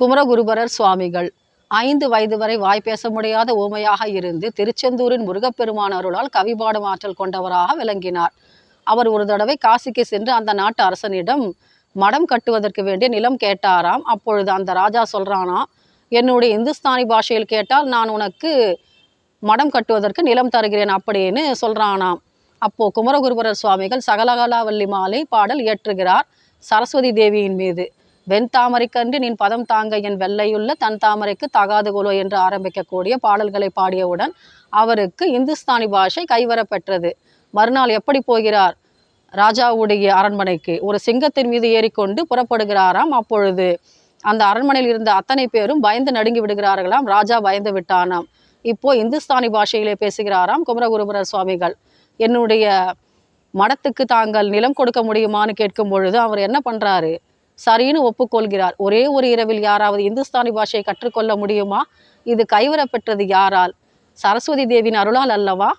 குமரகுருபரர் சுவாமிகள். ஐந்து வயது வரை வாய் பேச முடியாத ஊமையாக இருந்து திருச்செந்தூரின் முருகப்பெருமான் அருளால் கவிபாடும் ஆற்றல் கொண்டவராக விளங்கினார். அவர் ஒரு தடவை காசிக்கு சென்று அந்த நாட்டு அரசனிடம் மடம் கட்டுவதற்கு வேண்டிய நிலம் கேட்டாராம். அப்பொழுது அந்த ராஜா சொல்றானா என்னுடைய இந்துஸ்தானி பாஷையில் கேட்டால் நான் உனக்கு மடம் கட்டுவதற்கு நிலம் தருகிறேன் அப்படின்னு சொல்றானாம். அப்போ குமரகுருபரர் சுவாமிகள் சகலகலாவல்லி மாலை பாடல் இயற்றுகிறார் சரஸ்வதி தேவியின் மீது. வெண் தாமரைக்கன்று நின் பதம் தாங்க என் வெள்ளையுள்ள தன் தாமரைக்கு தகாது கொலோ என்று ஆரம்பிக்கக்கூடிய பாடல்களை பாடியவுடன் அவருக்கு இந்துஸ்தானி பாஷை கைவரப்பெற்றது மறுநாள் எப்படி போகிறார்? ராஜாவுடைய அரண்மனைக்கு. ஒரு சிங்கத்தின் மீது ஏறிக்கொண்டு புறப்படுகிறாராம். அப்பொழுது அந்த அரண்மனையில் இருந்த அத்தனை பேரும் பயந்து நடுங்கி விடுகிறார்களாம். ராஜா பயந்து விட்டானாம். இப்போ இந்துஸ்தானி பாஷையிலே பேசுகிறாராம் குமரகுருபரர் சுவாமிகள். என்னுடைய மடத்துக்கு தாங்கள் நிலம் கொடுக்க முடியுமான்னு கேட்கும் பொழுது அவர் என்ன பண்றாரு? சரின்னு ஒப்புக்கொள்கிறார். ஒரே ஒரு இரவில் யாராவது இந்துஸ்தானி பாஷையை கற்றுக்கொள்ள முடியுமா? இது கைவரப்பெற்றது யாரால்? சரஸ்வதி தேவியின் அருளால் அல்லவா?